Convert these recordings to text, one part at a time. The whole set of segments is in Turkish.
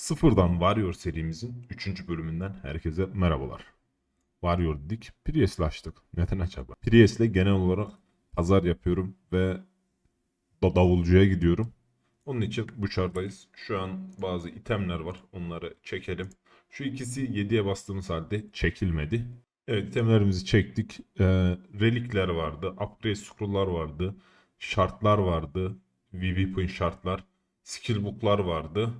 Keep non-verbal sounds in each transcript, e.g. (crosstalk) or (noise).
Sıfırdan Warrior serimizin 3. bölümünden herkese merhabalar. Warrior dedik, Priest'le açtık. Neden acaba? Priest'le genel olarak pazar yapıyorum ve da davulcuya gidiyorum. Onun için bu çardayız. Şu an bazı itemler var. Onları çekelim. Şu ikisi 7'ye bastığımız halde çekilmedi. Evet itemlerimizi çektik. Ee, relikler vardı. Upgrade scroll'lar vardı. Şartlar vardı. VV point şartlar. Skill book'lar vardı.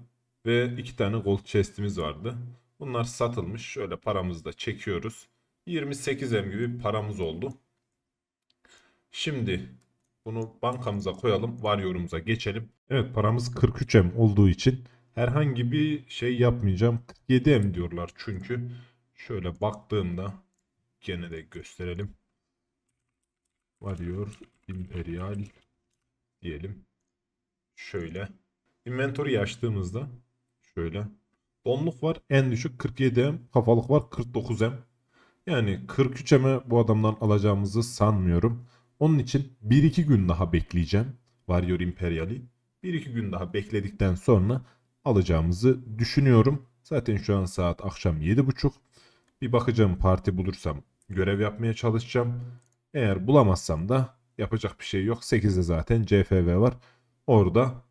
Ve iki tane gold chest'imiz vardı. Bunlar satılmış. Şöyle paramızı da çekiyoruz. 28M gibi paramız oldu. Şimdi bunu bankamıza koyalım. Warrior'umuza geçelim. Evet paramız 43M olduğu için herhangi bir şey yapmayacağım. 47M diyorlar çünkü. Şöyle baktığımda gene de gösterelim. Warrior Imperial diyelim. Şöyle. Inventory'yi açtığımızda şöyle. Donluk var en düşük 47M. Kafalık var 49M. Yani 43M'e bu adamdan alacağımızı sanmıyorum. Onun için 1-2 gün daha bekleyeceğim. Warrior Imperial'i. 1-2 gün daha bekledikten sonra alacağımızı düşünüyorum. Zaten şu an saat akşam 7.30. Bir bakacağım parti bulursam görev yapmaya çalışacağım. Eğer bulamazsam da yapacak bir şey yok. 8'de zaten CFV var. Orada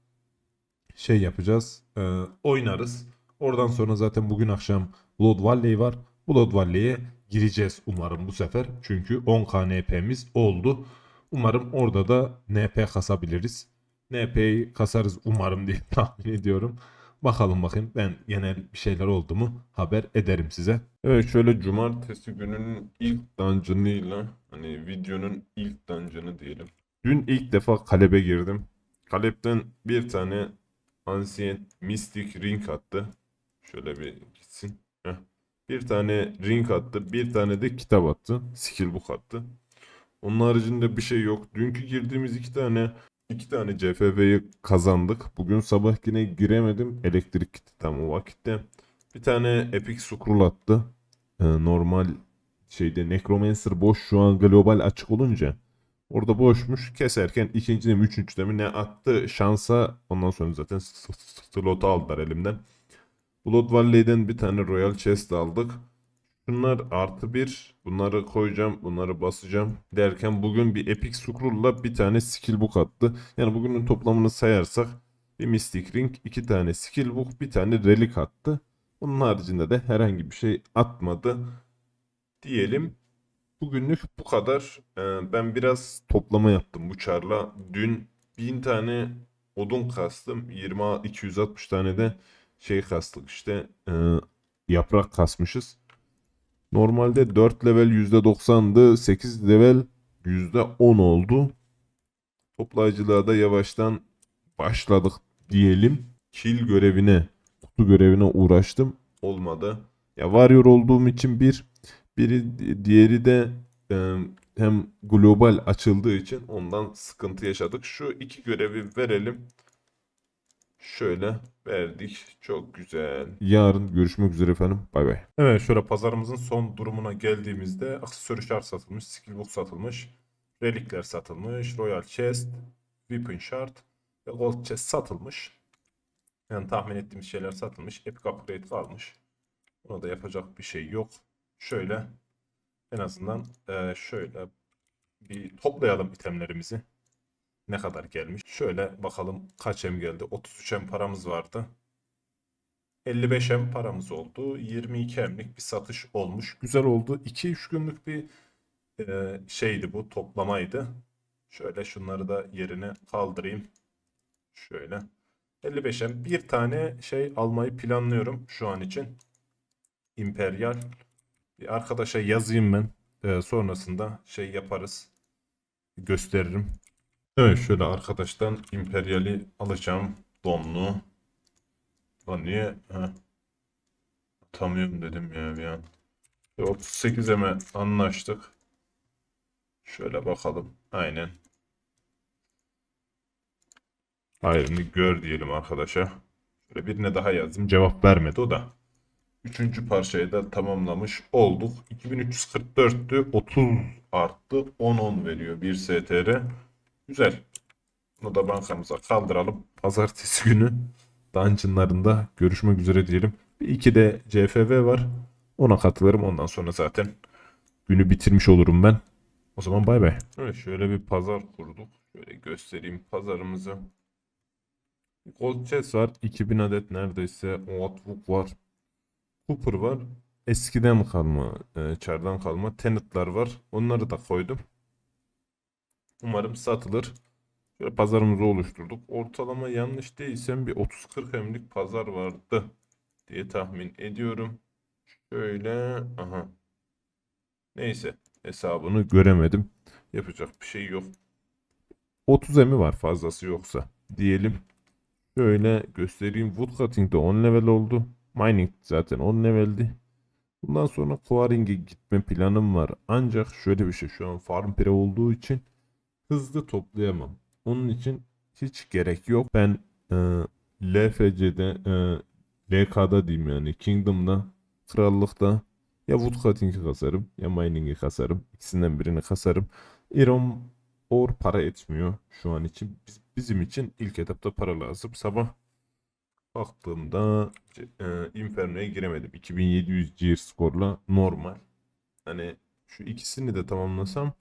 şey yapacağız. e, oynarız. Oradan sonra zaten bugün akşam Blood Valley var. Blood Valley'e gireceğiz umarım bu sefer. Çünkü 10k NP'miz oldu. Umarım orada da NP kasabiliriz. NP'yi kasarız umarım diye (laughs) tahmin ediyorum. Bakalım bakayım ben genel bir şeyler oldu mu haber ederim size. Evet şöyle cumartesi gününün ilk dungeon'ıyla hani videonun ilk dungeon'ı diyelim. Dün ilk defa kalebe girdim. Kalepten bir tane Ancient Mystic Ring attı. Şöyle bir gitsin. Heh. Bir tane ring attı. Bir tane de kitap attı. Skill book attı. Onun haricinde bir şey yok. Dünkü girdiğimiz iki tane iki tane CFV'yi kazandık. Bugün sabah yine giremedim. Elektrik gitti tam o vakitte. Bir tane Epic Scroll attı. Ee, normal şeyde Necromancer boş şu an global açık olunca orada boşmuş. Keserken ikinci mi üçüncü de mi ne attı şansa ondan sonra zaten slotu aldılar elimden. Blood Valley'den bir tane Royal Chest aldık. Bunlar artı bir. Bunları koyacağım. Bunları basacağım. Derken bugün bir Epic Scroll'la bir tane Skill Book attı. Yani bugünün toplamını sayarsak bir Mystic Ring, iki tane Skill Book, bir tane Relic attı. Bunun haricinde de herhangi bir şey atmadı. Diyelim. Bugünlük bu kadar. Ee, ben biraz toplama yaptım bu çarla. Dün 1000 tane odun kastım. 20 260 tane de şey kastık işte e, yaprak kasmışız. Normalde 4 level %90'dı. 8 level %10 oldu. Toplayıcılığa da yavaştan başladık diyelim. Kill görevine, kutu görevine uğraştım. Olmadı. Ya Warrior olduğum için bir, biri diğeri de e, hem global açıldığı için ondan sıkıntı yaşadık. Şu iki görevi verelim. Şöyle verdik. Çok güzel. Yarın görüşmek üzere efendim. Bay bay. Evet şöyle pazarımızın son durumuna geldiğimizde aksesuar şart satılmış, skill book satılmış, relikler satılmış, royal chest, weapon shard ve gold chest satılmış. Yani tahmin ettiğimiz şeyler satılmış. Epic upgrade kalmış. Buna da yapacak bir şey yok. Şöyle en azından eee, şöyle bir toplayalım itemlerimizi ne kadar gelmiş. Şöyle bakalım kaç em geldi. 33 em paramız vardı. 55 em paramız oldu. 22 emlik bir satış olmuş. Güzel oldu. 2-3 günlük bir e, şeydi bu toplamaydı. Şöyle şunları da yerine kaldırayım. Şöyle. 55 em. Bir tane şey almayı planlıyorum şu an için. Imperial. Bir arkadaşa yazayım ben. E, sonrasında şey yaparız. Gösteririm. Evet şöyle arkadaştan Imperial'i alacağım. Donlu. Lan niye? Ha. Atamıyorum dedim ya bir an. 38'e mi anlaştık? Şöyle bakalım. Aynen. Hayrını gör diyelim arkadaşa. Şöyle birine daha yazdım. Cevap vermedi o da. Üçüncü parçayı da tamamlamış olduk. 2344'tü. 30 arttı. 10-10 veriyor 1 STR. Güzel. Bunu da bankamıza kaldıralım. Pazartesi günü dungeonlarında görüşmek üzere diyelim. Bir iki de CFV var. Ona katılırım. Ondan sonra zaten günü bitirmiş olurum ben. O zaman bay bay. Evet şöyle bir pazar kurduk. Şöyle göstereyim pazarımızı. Gold chest var. 2000 adet neredeyse. Oatwook var. Cooper var. Eskiden kalma, e, çardan kalma tenetler var. Onları da koydum. Umarım satılır. Şöyle pazarımızı oluşturduk. Ortalama yanlış değilsem bir 30-40 emlik pazar vardı diye tahmin ediyorum. Şöyle aha. Neyse hesabını göremedim. Yapacak bir şey yok. 30 emi var fazlası yoksa diyelim. Şöyle göstereyim. Woodcutting de 10 level oldu. Mining zaten 10 leveldi. Bundan sonra Quarrying'e gitme planım var. Ancak şöyle bir şey şu an farm pre olduğu için hızlı toplayamam. Onun için hiç gerek yok. Ben e, LFC'de e, LK'da diyeyim yani Kingdom'da krallıkta ya Woodcutting'i kasarım ya Mining'i kasarım. İkisinden birini kasarım. Iron or para etmiyor şu an için. Biz- bizim için ilk etapta para lazım. Sabah baktığımda e, Inferno'ya giremedim. 2700 GR skorla normal. Hani şu ikisini de tamamlasam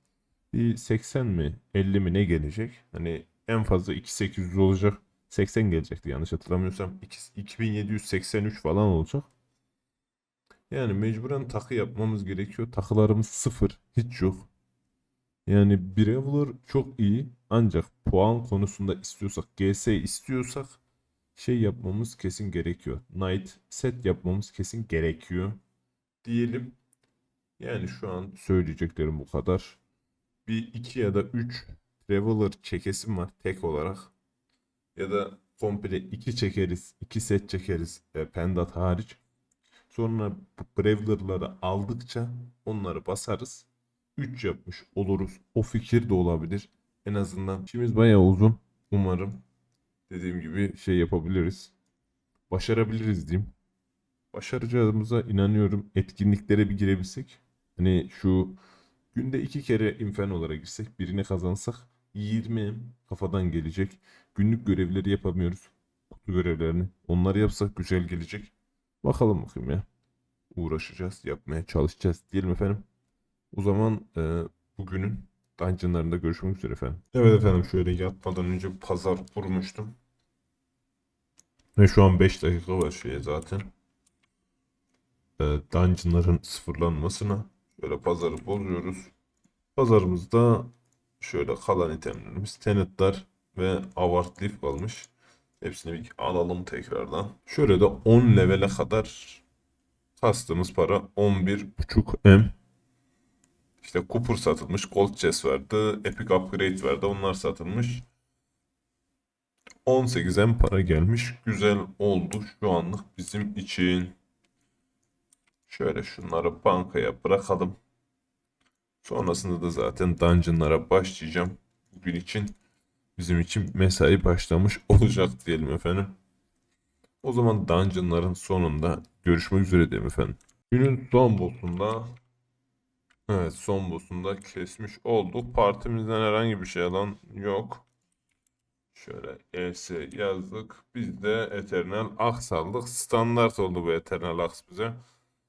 bir 80 mi 50 mi ne gelecek? Hani en fazla 2800 olacak. 80 gelecekti yanlış hatırlamıyorsam. İki- 2783 falan olacak. Yani mecburen takı yapmamız gerekiyor. Takılarımız sıfır. Hiç yok. Yani Brawler çok iyi. Ancak puan konusunda istiyorsak, GS istiyorsak şey yapmamız kesin gerekiyor. Knight set yapmamız kesin gerekiyor. Diyelim. Yani şu an söyleyeceklerim bu kadar. Bir iki ya da üç Traveler çekesim var tek olarak. Ya da komple iki çekeriz, iki set çekeriz e, Pendat hariç. Sonra bu Brawler'ları aldıkça onları basarız. 3 yapmış oluruz. O fikir de olabilir. En azından işimiz bayağı uzun. Umarım dediğim gibi şey yapabiliriz. Başarabiliriz diyeyim. Başaracağımıza inanıyorum. Etkinliklere bir girebilsek. Hani şu günde iki kere Inferno'lara girsek birini kazansak 20 kafadan gelecek. Günlük görevleri yapamıyoruz. Kutu görevlerini. Onları yapsak güzel gelecek. Bakalım bakayım ya. Uğraşacağız, yapmaya çalışacağız diyelim efendim. O zaman e, bugünün dungeonlarında görüşmek üzere efendim. Evet efendim şöyle yatmadan önce pazar kurmuştum. Ve şu an 5 dakika var şeye zaten. E, dungeonların sıfırlanmasına. Şöyle pazarı bozuyoruz. Pazarımızda şöyle kalan itemlerimiz tenetler ve avart leaf kalmış. Hepsini bir alalım tekrardan. Şöyle de 10 levele kadar kastığımız para 11.5 M. İşte Cooper satılmış, Gold Chest vardı, Epic Upgrade vardı. Onlar satılmış. 18 M para gelmiş. Güzel oldu şu anlık bizim için. Şöyle şunları bankaya bırakalım. Sonrasında da zaten dungeonlara başlayacağım. Bugün için bizim için mesai başlamış olacak diyelim efendim. O zaman dungeonların sonunda görüşmek üzere diyelim efendim. Günün son boss'unda Evet son boss'unda kesmiş olduk. Partimizden herhangi bir şey alan yok. Şöyle ES yazdık. Biz de Eternal Axe aldık. Standart oldu bu Eternal Axe bize.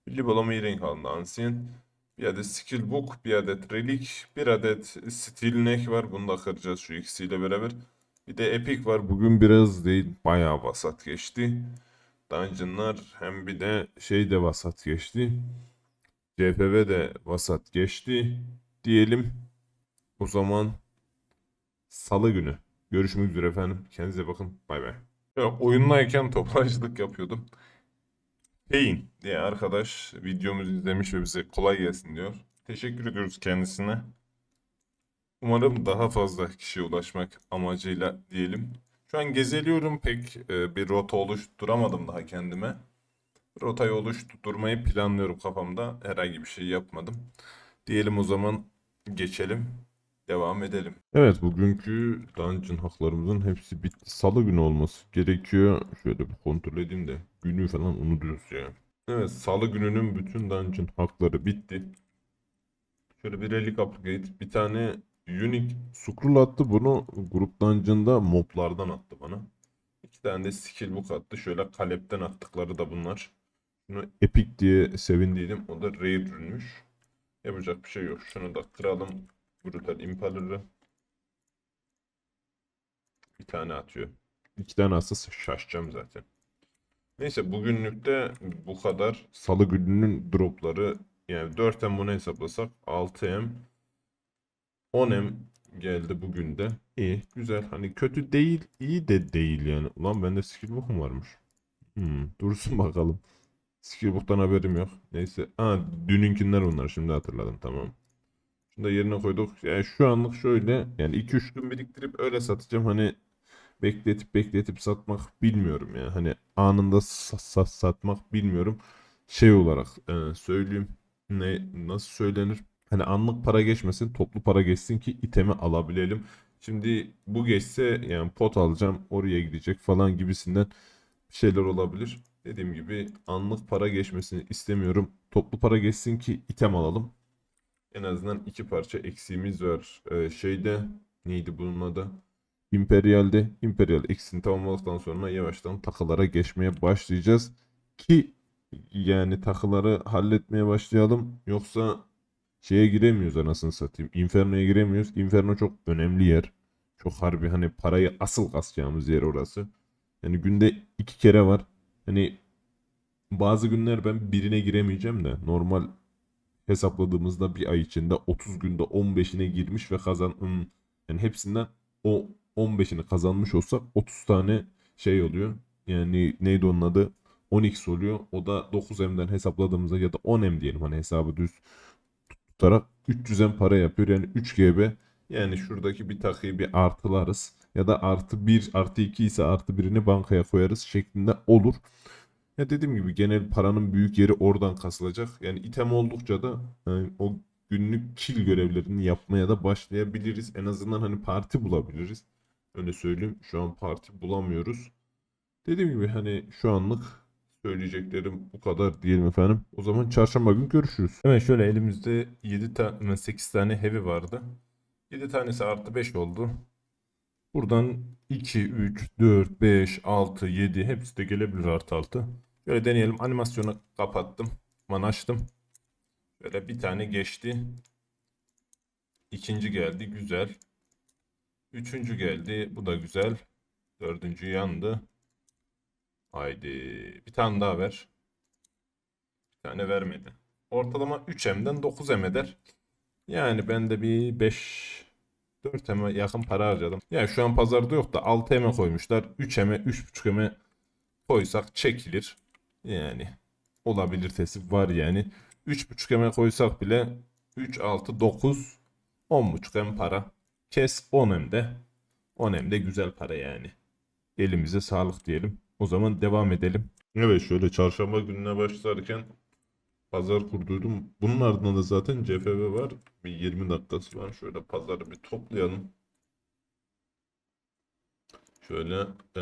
Libolo Earring aldı Ancient. Bir adet Skill Book, bir adet Relic, bir adet Steel Neck var. Bunu da kıracağız şu ikisiyle beraber. Bir de Epic var. Bugün biraz değil bayağı vasat geçti. Dungeon'lar hem bir de şey de vasat geçti. CPV de vasat geçti diyelim. O zaman salı günü görüşmek üzere efendim. Kendinize bakın. Bay bay. Ya, oyundayken toplayıcılık yapıyordum. Pain diye arkadaş videomuzu izlemiş ve bize kolay gelsin diyor. Teşekkür ediyoruz kendisine. Umarım daha fazla kişiye ulaşmak amacıyla diyelim. Şu an gezeliyorum pek e, bir rota oluşturamadım daha kendime. Rotayı oluşturmayı planlıyorum kafamda. Herhangi bir şey yapmadım. Diyelim o zaman geçelim. Devam edelim. Evet bugünkü dungeon haklarımızın hepsi bitti. Salı günü olması gerekiyor. Şöyle bir kontrol edeyim de günü falan unutuyoruz ya. Evet salı gününün bütün dungeon hakları bitti. Şöyle bir relic upgrade. Bir tane unique scroll attı. Bunu grup dungeon'da moblardan attı bana. İki tane de skill book attı. Şöyle kalepten attıkları da bunlar. Bunu epic diye sevindiydim. O da rare ürünmüş. Yapacak bir şey yok. Şunu da kıralım. Brutal Impaler'ı. Bir tane atıyor. İki tane atsa şaşacağım zaten. Neyse bugünlük de bu kadar. Salı gününün dropları yani 4M bunu hesaplasak 6M 10M geldi bugün de. İyi, güzel. Hani kötü değil, iyi de değil yani. Ulan bende skillbook'um varmış. Hmm, dursun (laughs) bakalım. Skillbook'tan haberim yok. Neyse. Aa, dününkiler onlar. Şimdi hatırladım. Tamam. Şunu da yerine koyduk. Yani şu anlık şöyle. Yani 2-3 gün biriktirip öyle satacağım. Hani bekletip bekletip satmak bilmiyorum ya. Hani anında sa- satmak bilmiyorum. Şey olarak e, söyleyeyim. Ne nasıl söylenir? Hani anlık para geçmesin, toplu para geçsin ki itemi alabilelim. Şimdi bu geçse yani pot alacağım, oraya gidecek falan gibisinden şeyler olabilir. Dediğim gibi anlık para geçmesini istemiyorum. Toplu para geçsin ki item alalım. En azından iki parça eksiğimiz var. Ee, şeyde neydi bunun adı? Imperial'de Imperial eksiğini tamamladıktan sonra yavaştan takılara geçmeye başlayacağız. Ki yani takıları halletmeye başlayalım. Yoksa şeye giremiyoruz anasını satayım. Inferno'ya giremiyoruz. Inferno çok önemli yer. Çok harbi hani parayı asıl kasacağımız yer orası. Yani günde iki kere var. Hani bazı günler ben birine giremeyeceğim de normal hesapladığımızda bir ay içinde 30 günde 15'ine girmiş ve kazan yani hepsinden o 15'ini kazanmış olsak 30 tane şey oluyor. Yani neydi onun adı? 10x oluyor. O da 9M'den hesapladığımızda ya da 10M diyelim hani hesabı düz tutarak 300'en para yapıyor. Yani 3 GB. Yani şuradaki bir takıyı bir artılarız. Ya da artı 1 artı 2 ise artı birini bankaya koyarız şeklinde olur. Ya dediğim gibi genel paranın büyük yeri oradan kasılacak. Yani item oldukça da yani o günlük kill görevlerini yapmaya da başlayabiliriz. En azından hani parti bulabiliriz. Öyle söyleyeyim. Şu an parti bulamıyoruz. Dediğim gibi hani şu anlık söyleyeceklerim bu kadar diyelim efendim. O zaman çarşamba günü görüşürüz. Hemen şöyle elimizde 7 tane 8 tane heavy vardı. 7 tanesi artı 5 oldu. Buradan 2, 3, 4, 5, 6, 7 hepsi de gelebilir artı 6. Şöyle deneyelim. Animasyonu kapattım. Man açtım. Şöyle bir tane geçti. İkinci geldi. Güzel. Üçüncü geldi. Bu da güzel. Dördüncü yandı. Haydi. Bir tane daha ver. Bir tane vermedi. Ortalama 3M'den 9M eder. Yani ben de bir 5 4M'e yakın para harcadım. Yani şu an pazarda yok da 6M koymuşlar. 3M'e 3.5M'e koysak çekilir. Yani olabilitesi var yani. 3.5M'e koysak bile 3, 6, 9 10.5M para. Kes 10M'de. 10M'de güzel para yani. Elimize sağlık diyelim. O zaman devam edelim. Evet şöyle çarşamba gününe başlarken pazar kurduydum. Bunun ardından da zaten CFV var. Bir 20 dakikası var. Şöyle pazarı bir toplayalım. Şöyle e,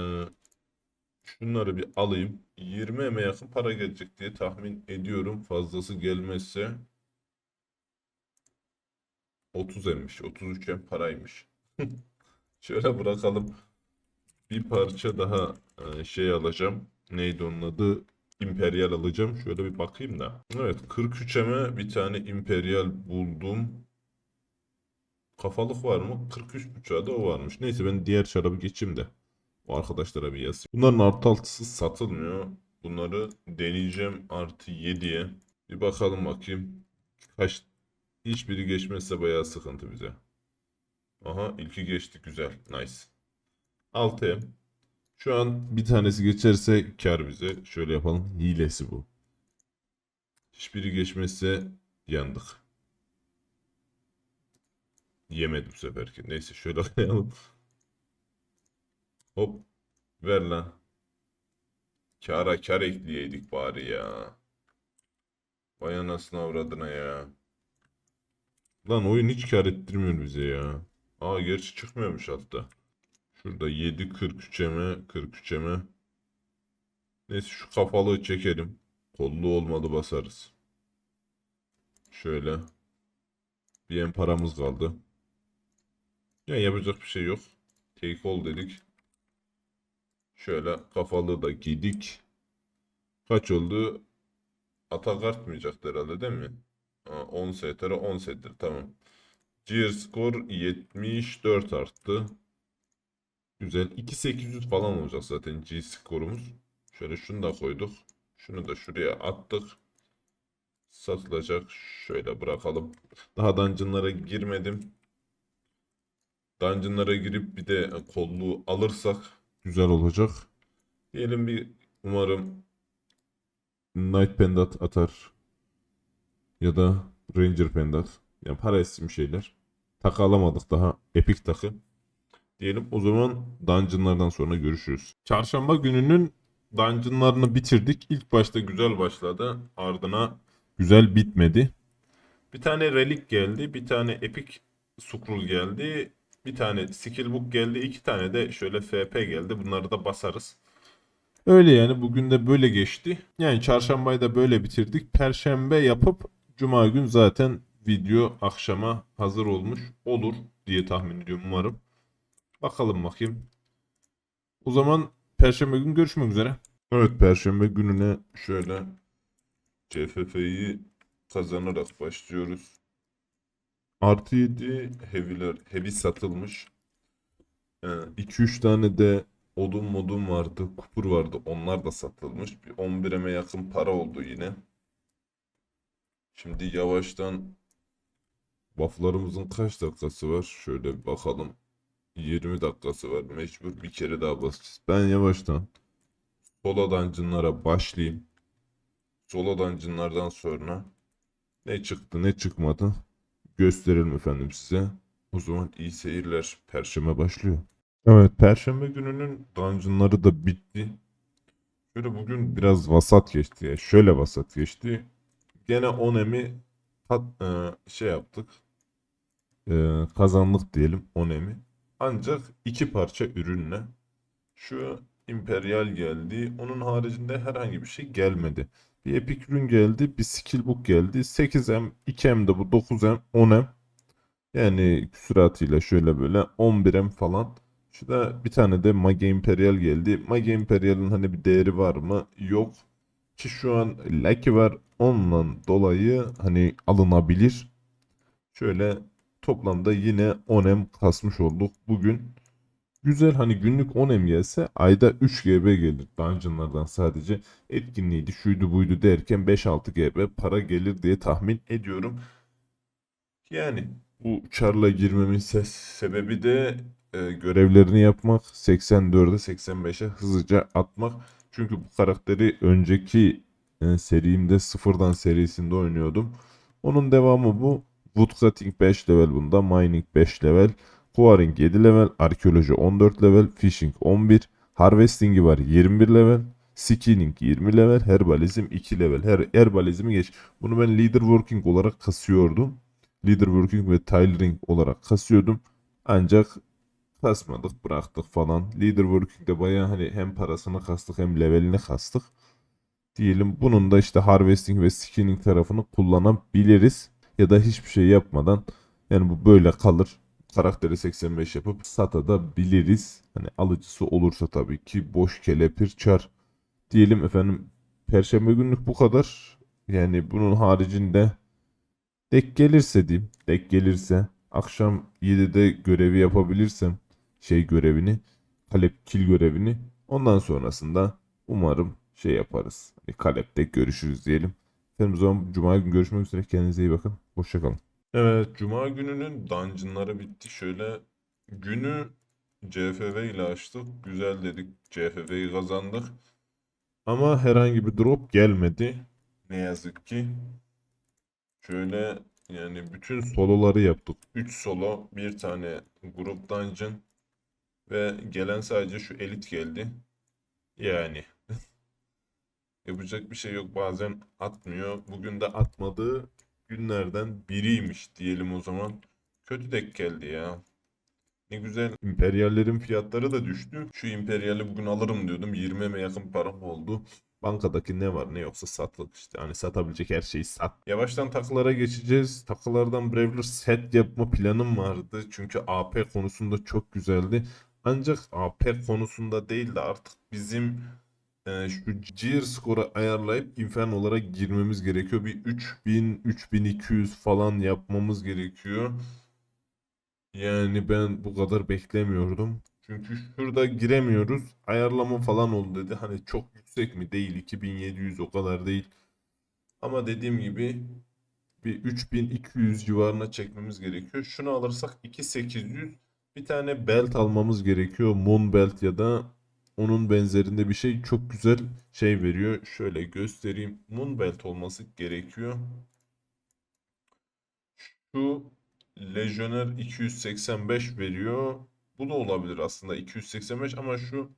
şunları bir alayım. 20 eme yakın para gelecek diye tahmin ediyorum. Fazlası gelmezse 30 emmiş. 33 em paraymış. (laughs) Şöyle bırakalım. Bir parça daha e, şey alacağım. Neydi onun adı? Imperial alacağım. Şöyle bir bakayım da. Evet 43'eme bir tane Imperial buldum. Kafalık var mı? 43 buçuğa da o varmış. Neyse ben diğer şarabı geçeyim de. O arkadaşlara bir yazayım. Bunların artı altısı satılmıyor. Bunları deneyeceğim artı 7'ye. Bir bakalım bakayım. Kaç hiçbiri geçmezse bayağı sıkıntı bize. Aha ilki geçti güzel. Nice. 6'ya. Şu an bir tanesi geçerse kar bize. Şöyle yapalım. Hilesi bu. Hiçbiri geçmezse yandık. Yemedi bu seferki. Neyse şöyle (laughs) koyalım. Hop. Ver lan. Kara kar ekleyeydik bari ya. Vay anasını avradına ya. Lan oyun hiç kar ettirmiyor bize ya. Aa gerçi çıkmıyormuş hatta. Şurada 7 43'eme 43'eme. Neyse şu kafalığı çekelim. Kollu olmadı basarız. Şöyle. Bir en paramız kaldı. Ya yapacak bir şey yok. Take all dedik. Şöyle kafalı da giydik. Kaç oldu? Atak artmayacaktı herhalde değil mi? Aa, 10 STR 10 STR tamam. Gear score 74 arttı. Güzel. 2800 falan olacak zaten G skorumuz. Şöyle şunu da koyduk. Şunu da şuraya attık. Satılacak. Şöyle bırakalım. Daha dungeonlara girmedim. Dungeonlara girip bir de kolluğu alırsak güzel olacak. Diyelim bir umarım Knight Pendant atar. Ya da Ranger Pendant. Yani para isim şeyler. Takı alamadık daha. Epic takı. Diyelim o zaman dungeonlardan sonra görüşürüz. Çarşamba gününün dungeonlarını bitirdik. İlk başta güzel başladı. Ardına güzel bitmedi. Bir tane relik geldi. Bir tane epic scroll geldi. Bir tane skill book geldi. iki tane de şöyle FP geldi. Bunları da basarız. Öyle yani bugün de böyle geçti. Yani çarşambayı da böyle bitirdik. Perşembe yapıp cuma gün zaten video akşama hazır olmuş olur diye tahmin ediyorum umarım. Bakalım bakayım. O zaman perşembe gün görüşmek üzere. Evet perşembe gününe şöyle CFF'yi kazanarak başlıyoruz. Artı 7 heavy'ler, heavy satılmış. 2-3 tane de odun modun vardı, kupur vardı. Onlar da satılmış. Bir 11'eme yakın para oldu yine. Şimdi yavaştan bufflarımızın kaç dakikası var? Şöyle bakalım. 20 dakikası var. Mecbur bir kere daha basacağız. Ben yavaştan solo dungeon'lara başlayayım. Solo dungeon'lardan sonra ne çıktı ne çıkmadı gösterelim efendim size. O zaman iyi seyirler. Perşembe başlıyor. Evet, Perşembe gününün dungeonları da bitti. Şöyle bugün biraz vasat geçti. ya. Şöyle vasat geçti. Gene 10 emi tat- e, şey yaptık. E, kazandık diyelim 10 emi. Ancak iki parça ürünle. Şu Imperial geldi. Onun haricinde herhangi bir şey gelmedi. Bir Epic ürün geldi. Bir Skill Book geldi. 8M, 2M de bu 9M, 10M. Yani küsuratıyla şöyle böyle 11M falan. Şurada bir tane de Mage Imperial geldi. Mage Imperial'ın hani bir değeri var mı? Yok. Ki şu an Lucky var. Ondan dolayı hani alınabilir. Şöyle toplamda yine 10M kasmış olduk bugün. Güzel hani günlük 10M gelse ayda 3 GB gelir dungeonlardan sadece. Etkinliğiydi şuydu buydu derken 5-6 GB para gelir diye tahmin ediyorum. Yani bu çarla girmemin ses sebebi de e, görevlerini yapmak, 84'e 85'e hızlıca atmak. Çünkü bu karakteri önceki e, serimde sıfırdan serisinde oynuyordum. Onun devamı bu. Woodcutting 5 level bunda, Mining 5 level, Quarrying 7 level, Arkeoloji 14 level, Fishing 11, Harvesting'i var 21 level, Skinning 20 level, Herbalizm 2 level. Her Herbalizm'i geç. Bunu ben Leader Working olarak kasıyordum. Leader Working ve Tailoring olarak kasıyordum. Ancak kasmadık bıraktık falan. Leader Working'de bayağı hani hem parasını kastık hem levelini kastık. Diyelim bunun da işte Harvesting ve Skinning tarafını kullanabiliriz. Ya da hiçbir şey yapmadan yani bu böyle kalır. Karakteri 85 yapıp satabiliriz. Hani alıcısı olursa tabii ki boş kelepir çar. Diyelim efendim Perşembe günlük bu kadar. Yani bunun haricinde Dek gelirse diyeyim. Dek gelirse akşam 7'de görevi yapabilirsem şey görevini Kalep kill görevini ondan sonrasında umarım şey yaparız. Hani Kalep'te görüşürüz diyelim. Efendim o zaman Cuma günü görüşmek üzere. Kendinize iyi bakın. Hoşçakalın. Evet Cuma gününün dungeonları bitti. Şöyle günü CFV ile açtık. Güzel dedik. CFV'yi kazandık. Ama herhangi bir drop gelmedi. Ne yazık ki. Şöyle yani bütün soloları yaptık. 3 solo, bir tane grup dungeon ve gelen sadece şu elit geldi. Yani yapacak bir şey yok. Bazen atmıyor. Bugün de atmadığı günlerden biriymiş diyelim o zaman. Kötü denk geldi ya. Ne güzel. İmperyallerin fiyatları da düştü. Şu imperyali bugün alırım diyordum. 20'ye yakın param oldu. Bankadaki ne var ne yoksa satılık işte. Hani satabilecek her şeyi sat. Yavaştan takılara geçeceğiz. Takılardan Brawler set yapma planım vardı. Çünkü AP konusunda çok güzeldi. Ancak AP konusunda değil de artık bizim e, şu Gear skoru ayarlayıp Inferno'lara girmemiz gerekiyor. Bir 3000 3200 falan yapmamız gerekiyor. Yani ben bu kadar beklemiyordum. Çünkü şurada giremiyoruz. Ayarlama falan oldu dedi. Hani çok yüksek mi? Değil. 2700 o kadar değil. Ama dediğim gibi bir 3200 civarına çekmemiz gerekiyor. Şunu alırsak 2800 bir tane belt almamız gerekiyor. Moon belt ya da onun benzerinde bir şey çok güzel şey veriyor. Şöyle göstereyim. Moon belt olması gerekiyor. Şu Legionnaire 285 veriyor. Bu da olabilir aslında 285 ama şu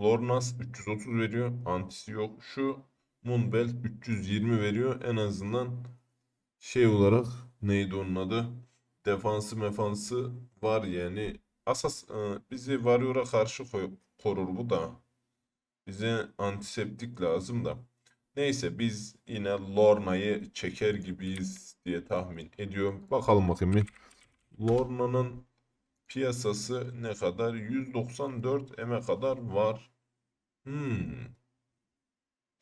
Lornas 330 veriyor. Antisi yok. Şu Moonbelt 320 veriyor. En azından şey olarak neydi onun adı? Defansı mefansı var yani. Asas e, bizi Warrior'a karşı koy- korur bu da. Bize antiseptik lazım da. Neyse biz yine Lorna'yı çeker gibiyiz diye tahmin ediyorum. Bakalım bakayım bir. Lorna'nın piyasası ne kadar? 194 M'e kadar var. Hmm.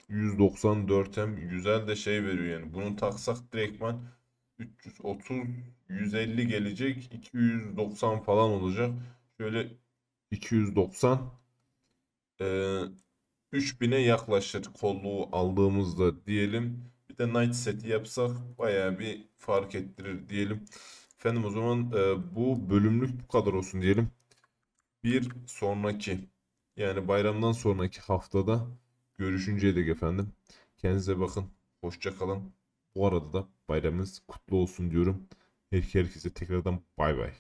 194 M güzel de şey veriyor yani. Bunu taksak direktman 330 150 gelecek. 290 falan olacak. Şöyle 290 eee 3000'e yaklaşır kolluğu aldığımızda diyelim. Bir de night seti yapsak bayağı bir fark ettirir diyelim. Efendim o zaman e, bu bölümlük bu kadar olsun diyelim. Bir sonraki yani bayramdan sonraki haftada görüşünceye dek efendim. Kendinize bakın. Hoşça kalın. Bu arada da bayramınız kutlu olsun diyorum. Her herkese tekrardan bay bay.